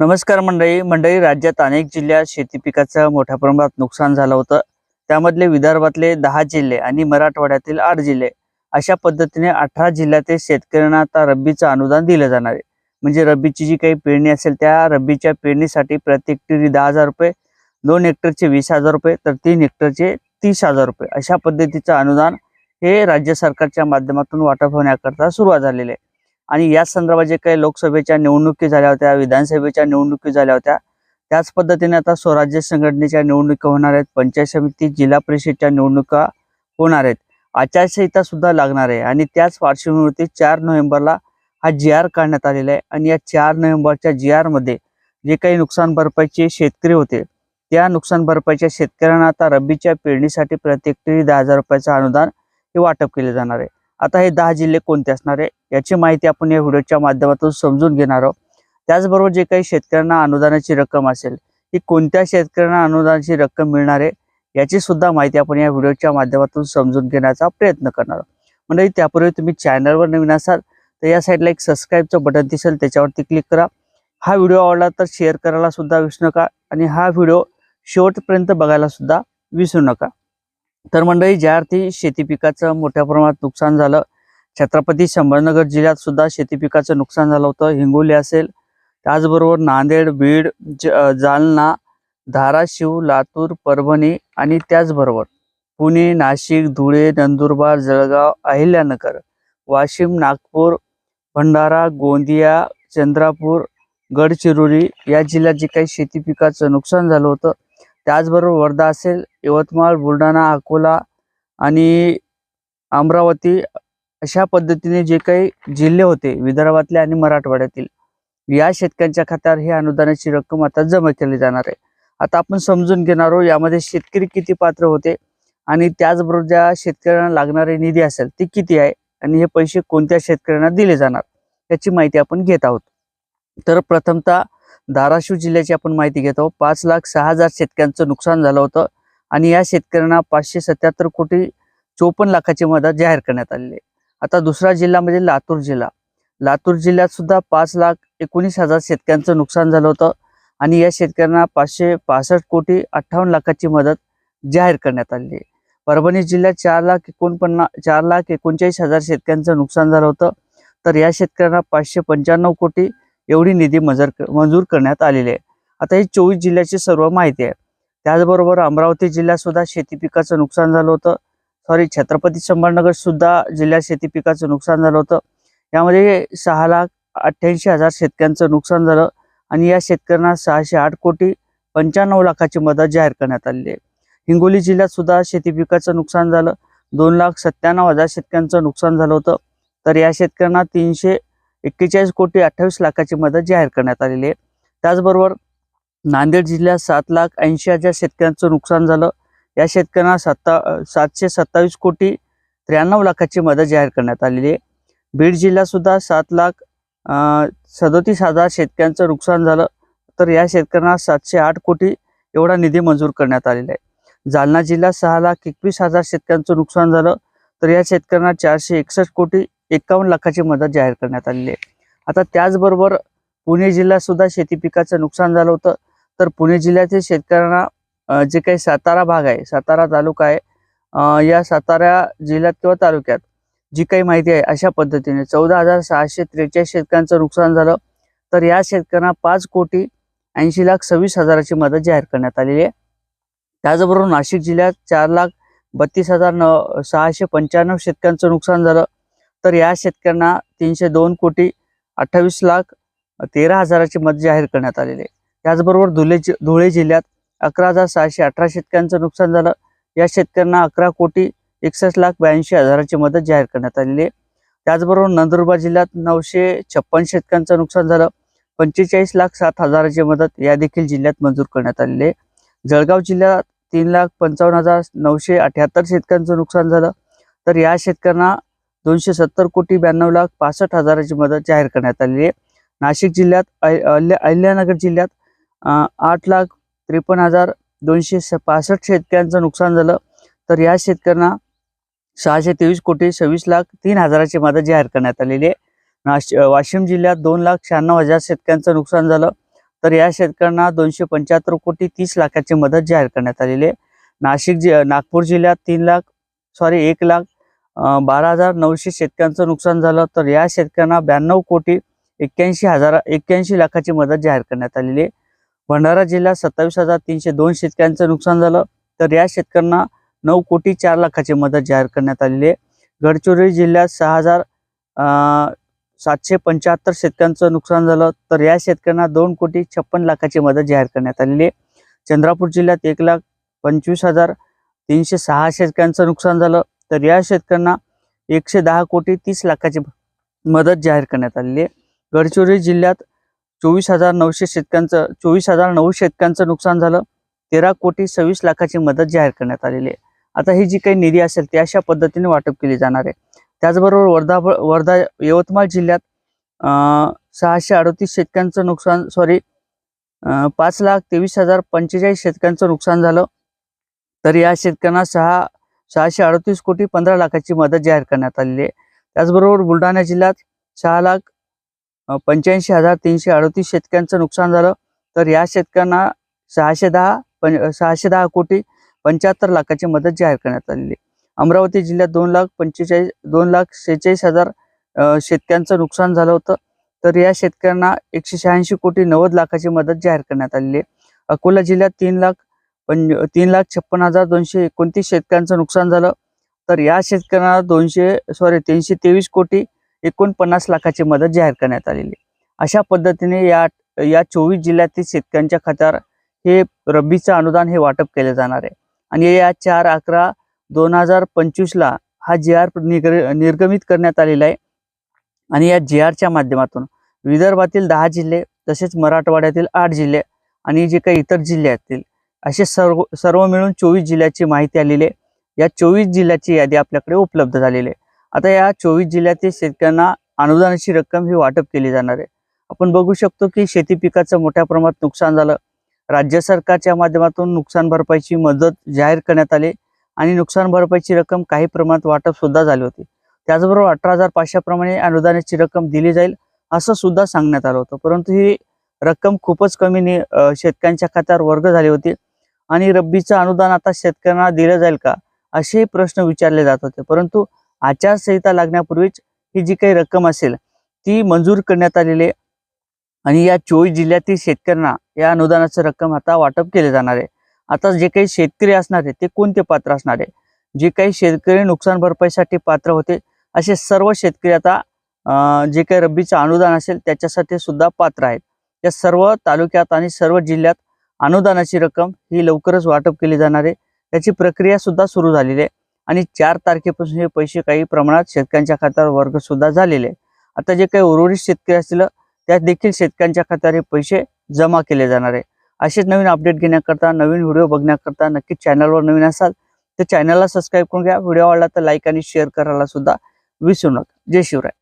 नमस्कार मंडळी. मंडळी राज्यात अनेक जिल्ह्यात शेती पिकाचं मोठ्या प्रमाणात नुकसान झालं होतं. त्यामधले विदर्भातले दहा जिल्हे आणि मराठवाड्यातील आठ जिल्हे. अशा पद्धतीने अठरा जिल्ह्यातील शेतकऱ्यांना आता रब्बीचं अनुदान दिलं जाणार आहे. म्हणजे रब्बीची जी काही पेरणी असेल त्या रब्बीच्या पेरणीसाठी प्रति हेक्टरी दहा हजार रुपये दोन हेक्टरचे वीस हजार रुपये तर तीन हेक्टरचे तीस हजार रुपये. अशा पद्धतीचं अनुदान हे राज्य सरकारच्या माध्यमातून वाटप होण्याकरता सुरुवात झालेली आहे. आणि या संदर्भात जे काही लोकसभेच्या निवडणुकी झाल्या होत्या विधानसभेच्या निवडणुकी झाल्या होत्या त्याच पद्धतीने आता स्वराज्य संघटनेच्या निवडणुका होणार आहेत पंचायत समिती जिल्हा परिषदच्या निवडणुका होणार आहेत. आचारसंहिता सुद्धा लागणार आहे आणि त्याच पार्श्वभूमीवरती चार नोव्हेंबरला हा जी आर काढण्यात आलेला आहे आणि या चार नोव्हेंबरच्या जी आरमध्ये जे काही नुकसान भरपाईचे शेतकरी होते त्या नुकसान भरपाईच्या शेतकऱ्यांना आता रब्बीच्या पेरणीसाठी प्रत्येक हेक्टरी दहा हजार रुपयाचं अनुदान हे वाटप केले जाणार आहे. आता हे दहा जिल्हे कोणते असणार आहे याची माहिती आपण या व्हिडिओच्या माध्यमातून समजून घेणार आहोत. त्याचबरोबर जे काही शेतकऱ्यांना अनुदानाची रक्कम असेल ही कोणत्या शेतकऱ्यांना अनुदानाची रक्कम मिळणार आहे याची सुद्धा माहिती आपण या व्हिडिओच्या माध्यमातून समजून घेण्याचा प्रयत्न करणार आहोत. म्हणजे त्यापूर्वी तुम्ही चॅनलवर नवीन असाल तर या साईडला एक सबस्क्राईबचं बटन दिसेल त्याच्यावरती क्लिक करा. हा व्हिडिओ आवडला तर शेअर करायला सुद्धा विसरू नका आणि हा व्हिडिओ शेवटपर्यंत बघायला सुद्धा विसरू नका. तर मंडळी ज्या अर्थी शेती पिकाचं मोठ्या प्रमाणात नुकसान झालं छत्रपती संभाजीनगर जिल्ह्यात सुद्धा शेती पिकाचं नुकसान झालं होतं हिंगोली असेल. त्याचबरोबर नांदेड बीड ज जालना धाराशिव लातूर परभणी आणि त्याचबरोबर पुणे नाशिक धुळे नंदुरबार जळगाव अहिल्यानगर वाशिम नागपूर भंडारा गोंदिया चंद्रापूर गडचिरोली या जिल्ह्यात जे काही शेती पिकाचं नुकसान झालं होतं त्याचबरोबर वर्धा असेल यवतमाळ बुलढाणा अकोला आणि अमरावती अशा पद्धतीने जे काही जिल्हे होते विदर्भातले आणि मराठवाड्यातील या शेतकऱ्यांच्या खात्यावर ही अनुदानाची रक्कम आता जमा केली जाणार आहे. आता आपण समजून घेणार आहोत यामध्ये शेतकरी किती पात्र होते आणि त्याचबरोबर ज्या शेतकऱ्यांना लागणारे निधी असेल ते किती आहे आणि हे पैसे कोणत्या शेतकऱ्यांना दिले जाणार याची माहिती आपण घेत आहोत. तर प्रथमतः धाराशिव जिल्ह्याची आपण माहिती घेत आहोत. पाच लाख सहा हजार शेतकऱ्यांचं नुकसान झालं होतं आणि या शेतकऱ्यांना पाचशे सत्याहत्तर कोटी चोपन्न लाखाची मदत जाहीर करण्यात आलेली आहे. आता दुसरा जिल्हा म्हणजे लातूर जिल्हा. लातूर जिल्ह्यात सुद्धा पाच लाख एकोणीस हजार शेतकऱ्यांचं नुकसान झालं होतं आणि या शेतकऱ्यांना पाचशे पासष्ट कोटी अठ्ठावन्न लाखाची मदत जाहीर करण्यात आलेली आहे. परभणी जिल्ह्यात चार लाख एकोणपन्नास चार लाख एकोणचाळीस हजार शेतकऱ्यांचं नुकसान झालं होतं. तर या शेतकऱ्यांना पाचशे पंच्याण्णव कोटी एवढी निधी मंजूर मंजूर करण्यात आलेली आहे. आता ही चोवीस जिल्ह्याची सर्व माहिती आहे. त्याचबरोबर अमरावती जिल्ह्यात सुद्धा शेती पिकाचं नुकसान झालं होतं. सॉरी छत्रपती संभाजीनगर सुद्धा जिल्ह्यात शेती पिकाचं नुकसान झालं होतं. यामध्ये सहा लाख अठ्ठ्याऐंशी हजार शेतकऱ्यांचं नुकसान झालं आणि या शेतकऱ्यांना सहाशे आठ कोटी पंच्याण्णव लाखाची मदत जाहीर करण्यात आलेली आहे. हिंगोली जिल्ह्यात सुद्धा शेती पिकाचं नुकसान झालं. दोन लाख सत्त्याण्णव हजार शेतकऱ्यांचं नुकसान झालं होतं. तर या शेतकऱ्यांना तीनशे एक्केचाळीस कोटी अठ्ठावीस लाखाची मदत जाहीर करण्यात आलेली आहे. त्याचबरोबर नांदेड जिल्ह्यात सात लाख ऐंशी हजार शेतकऱ्यांचं नुकसान झालं. या शेतकऱ्यांना सत्ता सातशे सत्तावीस कोटी त्र्याण्णव लाखाची मदत जाहीर करण्यात आलेली आहे. बीड जिल्ह्यातसुद्धा सात लाख सदोतीस हजार शेतकऱ्यांचं नुकसान झालं. तर या शेतकऱ्यांना सातशे आठ कोटी एवढा निधी मंजूर करण्यात आलेला आहे. जालना जिल्ह्यात सहा लाख एकवीस हजार शेतकऱ्यांचं नुकसान झालं. तर या शेतकऱ्यांना चारशे एकसष्ट कोटी एकावन्न लाखाची मदत जाहीर करण्यात आलेली आहे. आता त्याचबरोबर पुणे जिल्ह्यात सुद्धा शेती पिकाचं नुकसान झालं होतं. तर पुणे जिल्ह्यातील शेतकऱ्यांना जे काही सातारा भाग आहे सातारा तालुका आहे या सातारा जिल्ह्यात किंवा तालुक्यात जी काही माहिती आहे अशा पद्धतीने चौदा हजार सहाशे त्रेचाळीस शेतकऱ्यांचं नुकसान झालं. तर या शेतकऱ्यांना पाच कोटी ऐंशी लाख सव्वीस हजाराची मदत जाहीर करण्यात आलेली आहे. त्याचबरोबर नाशिक जिल्ह्यात चार लाख बत्तीस हजार न सहाशे पंच्याण्णव शेतकऱ्यांचं नुकसान झालं. तर या शेतकऱ्यांना तीनशे दोन कोटी अठ्ठावीस लाख तेरा हजाराची मदत जाहीर करण्यात आलेली आहे. त्याचबरोबर धुळे जि- धुळे जिल्ह्यात अकरा हजार सहाशे अठरा शेतकऱ्यांचं नुकसान झालं. या शेतकऱ्यांना अकरा कोटी एकसष्ट लाख ब्याऐंशी हजाराची मदत जाहीर करण्यात आलेली आहे. त्याचबरोबर नंदुरबार जिल्ह्यात नऊशे छप्पन शेतकऱ्यांचं नुकसान झालं. पंचेचाळीस लाख सात हजाराची मदत या देखील जिल्ह्यात मंजूर करण्यात आलेली आहे. जळगाव जिल्ह्यात तीन लाख पंचावन्न हजार नऊशे अठ्याहत्तर शेतकऱ्यांचं नुकसान झालं. तर या शेतकऱ्यांना दोनशे सत्तर कोटी ब्याण्णव लाख पासष्ट हजाराची मदत जाहीर करण्यात आलेली आहे. नाशिक जिल्ह्यात अहिल्या अहिल्यानगर जिल्ह्यात आठ लाख त्रेपन्न हजार दोनशे स- पासष्ट शेतकऱ्यांचं नुकसान झालं. तर या शेतकऱ्यांना सहाशे तेवीस कोटी सव्वीस लाख तीन हजाराची मदत जाहीर करण्यात आलेली आहे. नाश वाशिम जिल्ह्यात दोन लाख शहाण्णव हजार शेतकऱ्यांचं नुकसान झालं. तर या शेतकऱ्यांना दोनशे पंच्याहत्तर कोटी तीस लाखाची मदत जाहीर करण्यात आलेली आहे. नाशिक जि नागपूर जिल्ह्यात तीन लाख सॉरी एक लाख बारा हजार नऊशे शेतकऱ्यांचं नुकसान झालं. तर या शेतकऱ्यांना ब्याण्णव कोटी एक्क्याऐंशी हजार एक्क्याऐंशी लाखाची मदत जाहीर करण्यात आलेली आहे. भंडारा जिल्ह्यात सत्तावीस हजार तीनशे दोन शेतकऱ्यांचं नुकसान झालं. तर या शेतकऱ्यांना नऊ कोटी चार लाखाची मदत जाहीर करण्यात आलेली आहे. गडचिरोली जिल्ह्यात सहा हजार सातशे पंच्याहत्तर शेतकऱ्यांचं नुकसान झालं. तर या शेतकऱ्यांना दोन कोटी छप्पन लाखाची मदत जाहीर करण्यात आलेली आहे. चंद्रापूर जिल्ह्यात एक लाख पंचवीस हजार तीनशे सहा शेतकऱ्यांचं नुकसान झालं. तर या शेतकऱ्यांना एकशे दहा कोटी तीस लाखाची मदत जाहीर करण्यात आलेली आहे. गडचिरोली जिल्ह्यात चोवीस हजार नऊशे शेतकऱ्यांचं चोवीस हजार नऊ शेतकऱ्यांचं नुकसान झालं. तेरा कोटी सव्वीस लाखाची मदत जाहीर करण्यात आलेली आहे. आता ही जी काही निधी असेल ती अशा पद्धतीने वाटप केली जाणार आहे. त्याचबरोबर वर्धा वर्धा यवतमाळ जिल्ह्यात सहाशे अडतीस शेतकऱ्यांचं नुकसान सॉरी पाच लाख तेवीस हजार पंचेचाळीस शेतकऱ्यांचं नुकसान झालं. तर या शेतकऱ्यांना सहा सहाशे अडतीस कोटी पंधरा लाखाची मदत जाहीर करण्यात आलेली आहे. त्याचबरोबर बुलढाणा जिल्ह्यात सहा लाख पंच्याऐंशी हजार तीनशे अडतीस शेतकऱ्यांचं नुकसान झालं. तर या शेतकऱ्यांना सहाशे दहा पं सहाशे दहा कोटी पंच्याहत्तर लाखाची मदत जाहीर करण्यात आलेली आहे. अमरावती जिल्ह्यात दोन लाख पंचेचाळीस दोन लाख शेहेचाळीस हजार शेतकऱ्यांचं नुकसान झालं होतं. तर या शेतकऱ्यांना एकशे शहाऐंशी कोटी नव्वद लाखाची मदत जाहीर करण्यात आलेली आहे. अकोला जिल्ह्यात तीन लाख पंच तीन लाख छप्पन हजार दोनशे एकोणतीस शेतकऱ्यांचं नुकसान झालं. तर या शेतकऱ्यांना दोनशे सॉरी तीनशे तेवीस कोटी एकोणपन्नास लाखाची मदत जाहीर करण्यात आलेली आहे. अशा पद्धतीने या या चोवीस जिल्ह्यातील शेतकऱ्यांच्या खात्यावर हे रब्बीचं अनुदान हे वाटप केले जाणार आहे. आणि या चार अकरा दोन हजार पंचवीसला हा जी आर निगर निर्गमित करण्यात आलेला आहे. आणि या जी आरच्या माध्यमातून विदर्भातील दहा जिल्हे तसेच मराठवाड्यातील आठ जिल्हे आणि जे काही इतर जिल्हे असतील असे सर्व सर्व मिळून चोवीस जिल्ह्याची माहिती आलेली आहे. या चोवीस जिल्ह्याची यादी आपल्याकडे उपलब्ध झालेली आहे. आता या चोवीस जिल्ह्यातील शेतकऱ्यांना अनुदानाची रक्कम ही वाटप केली जाणार आहे. आपण बघू शकतो की शेती पिकाचं मोठ्या प्रमाणात नुकसान झालं. राज्य सरकारच्या माध्यमातून नुकसान भरपाईची मदत जाहीर करण्यात आली. आणि नुकसान भरपाईची रक्कम काही प्रमाणात वाटप सुद्धा झाली होती. त्याचबरोबर अठरा हजार पाचशेप्रमाणे अनुदानाची रक्कम दिली जाईल असं सुद्धा सांगण्यात आलं होतं. परंतु ही रक्कम खूपच कमी नि शेतकऱ्यांच्या खात्यावर वर्ग झाली होती. आणि रब्बीचं अनुदान आता शेतकऱ्यांना दिलं जाईल का असे प्रश्न विचारले जात होते. परंतु आचारसंहिता लागण्यापूर्वीच ही जी काही रक्कम असेल ती मंजूर करण्यात आलेली आहे. आणि या चोवीस जिल्ह्यातील शेतकऱ्यांना या अनुदानाचं रक्कम आता वाटप केले जाणार आहे. आता जे काही शेतकरी असणार आहे ते कोणते पात्र असणार आहे? जे काही शेतकरी नुकसान भरपाईसाठी पात्र होते असे सर्व शेतकरी आता जे काही रब्बीचं अनुदान असेल त्याच्यासाठी सुद्धा पात्र आहेत. या सर्व तालुक्यात आणि सर्व जिल्ह्यात अनुदानाची रक्कम ही लवकरच वाटप केली जाणार आहे. त्याची प्रक्रिया सुद्धा सुरू झालेली आहे. आणि चार तारखेपासून हे पैसे काही प्रमाणात शेतकऱ्यांच्या खात्यावर वर्ग सुद्धा झालेले आहे आता जे काही उर्वरित शेतकरी असतील त्यात देखील शेतकऱ्यांच्या खात्यावर हे पैसे जमा केले जाणार आहे. असेच नवीन अपडेट घेण्याकरता नवीन व्हिडिओ बघण्याकरता नक्कीच चॅनलवर नवीन असाल तर चॅनलला सबस्क्राईब करून घ्या. व्हिडिओ आवडला तर लाईक आणि शेअर करायला सुद्धा विसरू नका. जय शिवराय.